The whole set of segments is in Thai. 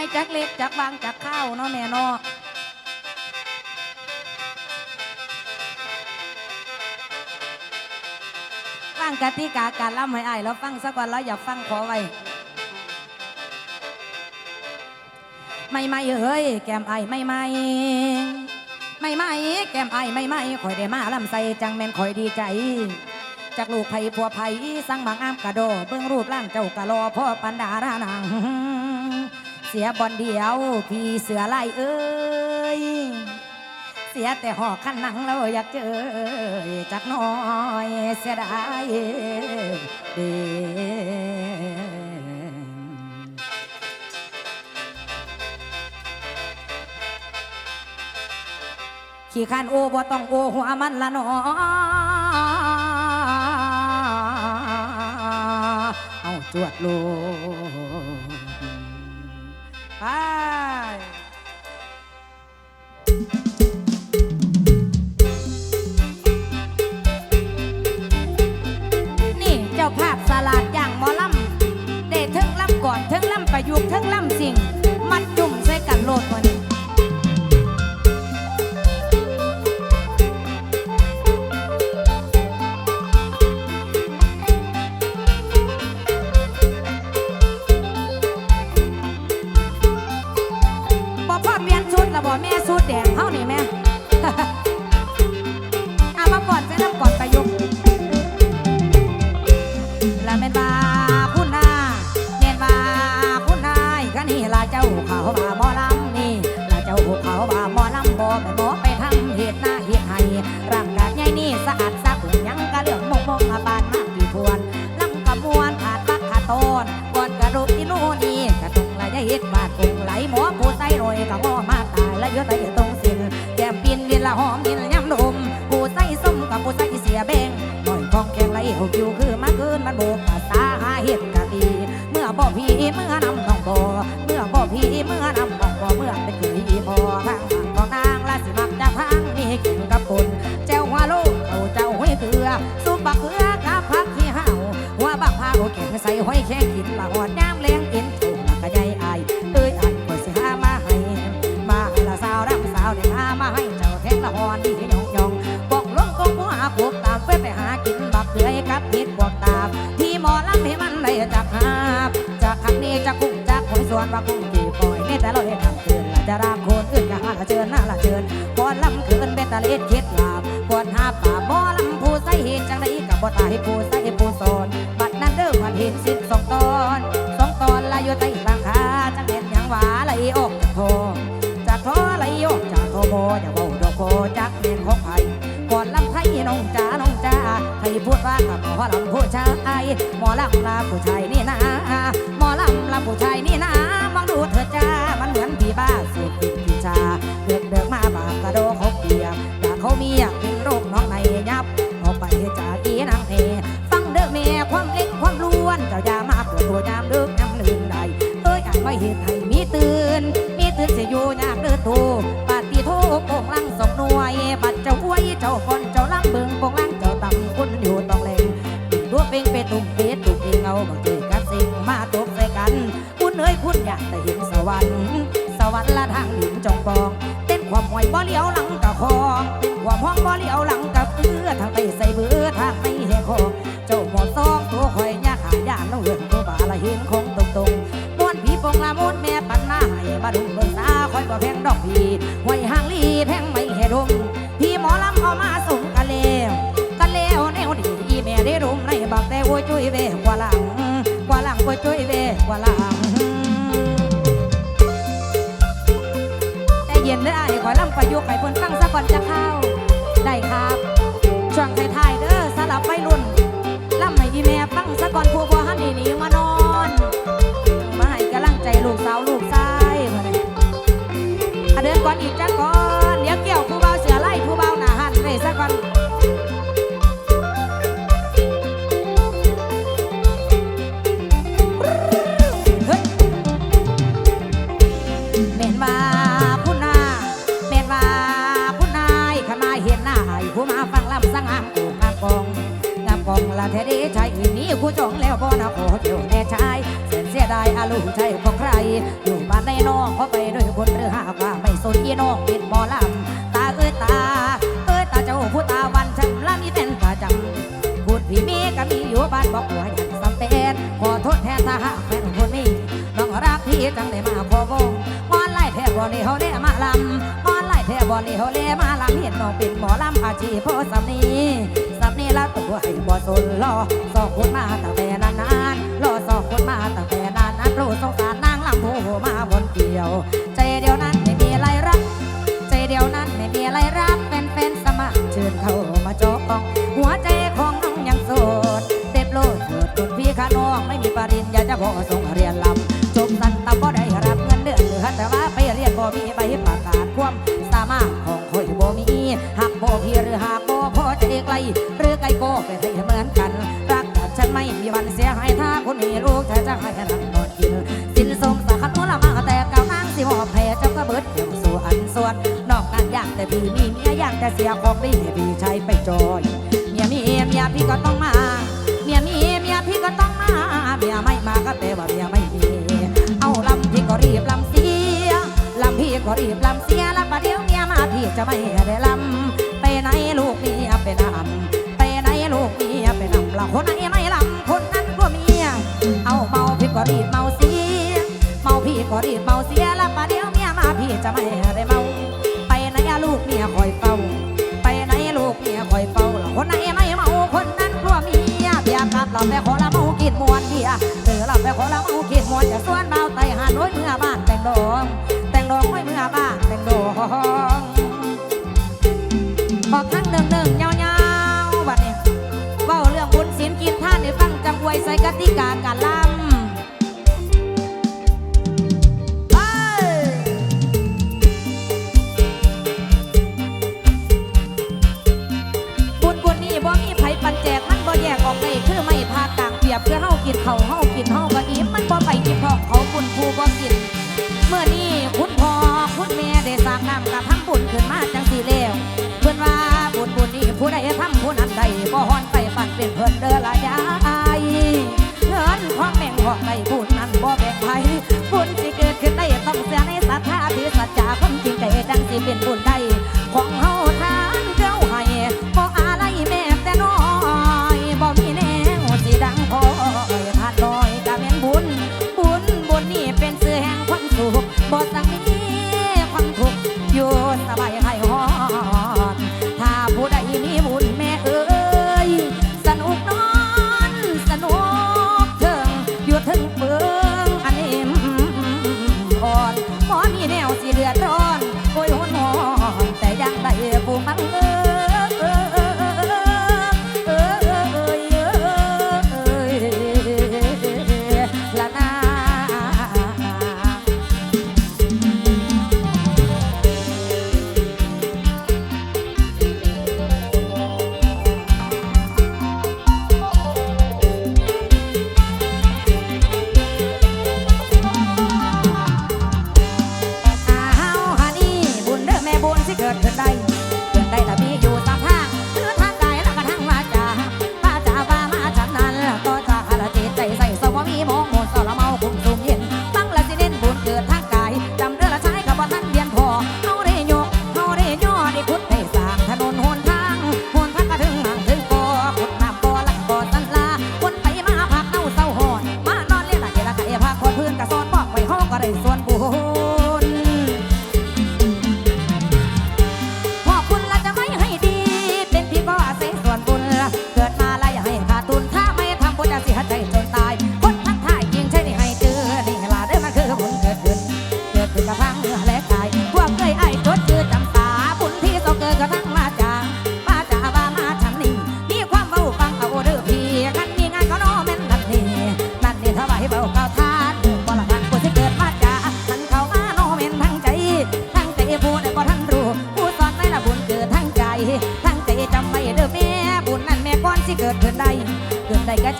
อยจักเล็กจักบางจักข้าวเนาะแม่เนาะฟังกติกาการล่ำให้อายแล้วฟังซะก่อนแล้วอย่าฟังขอไว้ไม่ไม่เอ้ยแก้มไอไม่ไม่ไม่ไม่แก้มไอไม่ไม่คอยได้มาลำใส่จังแม่นคอยดีใจจากลูกไผ่ผัวไผ่สั่งบางอ้ามกระโดเบื้องรูปร่างเจ้ากะรอพ่อปันดารานัง เสียบอลเดียว พี่เสือไล่เอ้ย เสียแต่หอกขันหนังเราอยากเจอจักน้อยเสียดายเดขี้ขันโอบ่ต้องโอหัวมันละนอเอาจวดโลง ไปนี่เจ้าภาพสลาดอย่างหมอลำเดเทิงลำก่อนเทิงลำประยุกต์เทิงลำสิ่ง มัดจุ่มใส่กันโลดวันี่ ว่าหมอลำนี่ละเจ้าเขาว่าหมอลำบ่แม่นบ่ไปทำเหตุหน้าเหตุให้ร่างกายใหญ่นี่สะอาดสะอุ่นยังกะเรื่องมงมงอาบานมากที่ควรลำกะมวนขาดปักขาดตอนก่อนกระดูกอีลูนี่กระตุงละยเฮ็ดบาดกุงไหลหมอผู้ใส่รอยกะงอมาตายและยศไปตรงสิ้นแก้มปินดินละหอมดินละย้ำนมผู้ใส่ส้มกับผู้ใส่เสียแบงหน่อยของแข็งไหลเอาคิวคือมาคืนมันโบกภาษาหาเห็ดกะดีเมื่อบ่พี่เมื่อนำน้องบ่ เมื่อบ่พี่เมื่อนำน้อง เป็นตะเล็ดลาบก่อนหาป่าหมอลำผู้ใส่เหตุจังไดกับบ่ตายผู้ใส่ผู้สอนบัดนั้นเด้อมันเห็นสิ้นสองตอนสองตอนลายอยู่ใต้บางคาจังเห็นหยังหวาไหลออกจากทองจากท้อไหลออกจากโทโบอย่าเบาดอกโคจักเรียนของไผ่ก่อนลำไทยน้องจ๋าน้องจ๋าให้พูดว่ากับหมอลำผู้ชายหมอลำลาผู้ชายนี่นะหมอลำลาผู้ชายนี่นะมองดูเธอจ้ามันเหมือนผีบ้าสู ลืมใดเอ้ยอ่านไม่เห็นให้มีตื่น มีตื่นสิอยู่ยากเด้อโตปาฏิโทโปงลังสองหน่วย บัดเจ้าอวยเจ้าก่อนเจ้าลังเบิงโปงลังเจ้าต่ำคุณอยู่ต้องแรงตัวเป็นเป็ดตุ่มเป็ดตุ่มเองเอาบังเกิดกันสิ่งมาตกใส่กัน คุณเอ้ยคุณอยากแต่เห็นสวรรค์ สวรรค์ละทางดินจงปองเต้นความหวยบ่เลี้ยวหลังกะคองเต้นความห้องบ่เลี้ยวหลังกะเอื้อทางไปใส่เบื่อทางไม่แหกคอง หวยหางลีแพงไม่เห่ดมพี่หมอลำเอามาส่งกันแล้วกันแล้วแนวดีอีแม่ได้รุมในบักแต่โวยจุ้ยเวกว่าหลังกว่าหลังโวยจุ้ยเวกว่าหลังแต่เย็นได้ไอ้ขอลำประยุกต์ให้เพิ่นฟังซะก่อนจะเข้า ลูกชายของใคร อยู่บ้านในนอกเขาไปด้วยคนหรือหากว่าไม่สนยีนอกเป็นหมอลำตาเอ้ยตา เอ้ยตาเจ้าผู้ตาวันชำละมีเป็นประจำพูดพี่มีก็มีอยู่บ้านบอกว่าอย่างสำเป็นขอโทษแทนถ้าหากแฟนคนนี้น้องรักพี่จังได้มาพอวงมอนไล่แทบบอลนี่เขาเล่มาลำมอนไล่แทบบอลนี่เขาเล่มาลำเห็นน้องเป็นหมอลำอาชีพโพสำนีสำนีละตัวไอ้บ่สนรอสองคนมาตั้งแต่นานๆรอ สองคนมาตั้งแต่นานนั้นรู้สงสารนางลำผู้มาบนเกี่ยว ใจเดียวนั้นไม่มีอะไรรัก ใจเดียวนั้นไม่มีอะไรรับเป็นเป็นสมัครเชิญเข้ามาจอง หัวใจของน้องยังโสดเต็บโลดเถิดตุนพี่ขาน้องไม่มีปริญญาจะพอส่งเรียนลำจบสันตะบ่ได้รับเงินเดือนเหลือแต่ว่าไปเรียนบ่มีใบประกาศความสามารถของคอยบ่มีหักบ่พี่หรือหัก ลูกเธอจะให้นั่งนอนกินสินสมสาขันหัวละมาแต่เก่านางสิมอบให้เจ้าก็เบิดเดี่ยวสู่อันส่วนนอกนั้นอยากแต่พี่มีเมียอยากแต่เสียของดีให้พี่ใช้ไปจอยเมียมีเมียพี่ก็ต้องมา เมียมีเมียพี่ก็ต้องมา เมียไม่มาก็แปลว่าเมียไม่มีเอาลำพี่ก็รีบลำเสียลำพี่ก็รีบลำเสียแล้วประเดี๋ยวเมียมาพี่จะไม่ได้ลำไปไหนลูกเมียไปนำ รีบเมาเสีย เมาพี่ก็รีบเมาเสียแล้วประเดี๋ยวเมียมาพี่จะไม่ได้เมา ไปไหนอะลูกเมียคอยเฝ้า ไปไหนลูกเมียคอยเฝ้าแล้วคนไหนไม่เมาคนนั้นกลัวเมียเบียร์กัดเราไปขอละเมากินมวนเบียร์เออเราไปขอละเมากินมวนจะส่วนเบาไตหาน้อยเมื่อบ้านแต่งดองแต่งดองไว้เมื่อบ้านแต่งดองบอกครั้งหนึ่งหนึ่งยาวๆบัดนี้เว้าเรื่องบุญศีลกินท่านให้ฟังจังไวยใส่กติกาการลำ กินเขาเฮากินเฮาก็อิ่มมันบ่ไปกินของเขาบุญผู้บ่กิน เมื่อนี้คุณพ่อคุณแม่ได้สร้างน้ำกระทำบุญขึ้นมาจังสีแล้วเพื่อนว่าบุญบุญนี้ผู้ใดทำผู้นั้นใดบ่ฮอนไปปันเป็นเพิ่อนเด้อละยายเงินของแม่งของใดผู้นั้นบ่แบ่งไผบุญสิเกิดขึ้นได้ต้องเสียในศรัทธาถือสัจจะความจริงใจจังสิเป็นบุญได้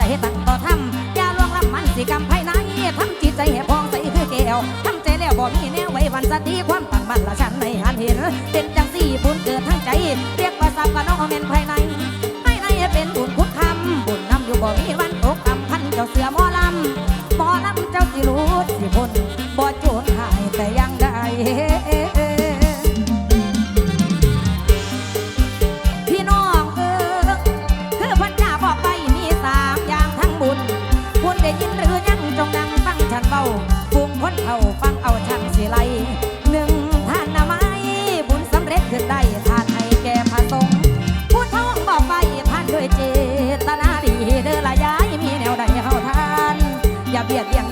ใจตั้งต่อทำอย่าล่วงล้ำมันสิกรรมภายในทำจิตใจให้พองใสคือแก้วทำใจแล้วบ่มีแนวไว้วันสติความตั้งมั่นละฉันในหันเห็นเป็น อย่เบียดเบียน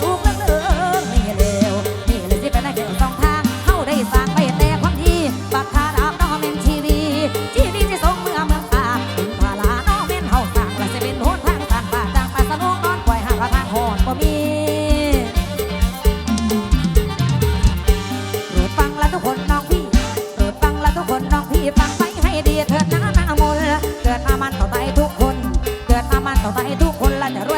ถูกเลิกเลิกนี่เร็วนี่เลยสิเป็นได้เกี่ยสองทางเข้าได้สร้างไปแต่ความดีบักคาดาบน้องเมนชีวีชีวีที่ส่งเมื่อเมืองตาถึงพาลาน้องเมนเฮาสร้างและสิเป็นหนทางต่างบ้านต่างมาสนุกอนป่อยหาทางหอนบ่มีโปรดฟังละทุกคนน้องพี่โปรดฟังละทุกคนน้องพี่ฟังไปให้ดีเถิดนะนางมนเกิดมามันต่อไปทุกคน เกิดมามันต่อไปทุกคนและจะรวย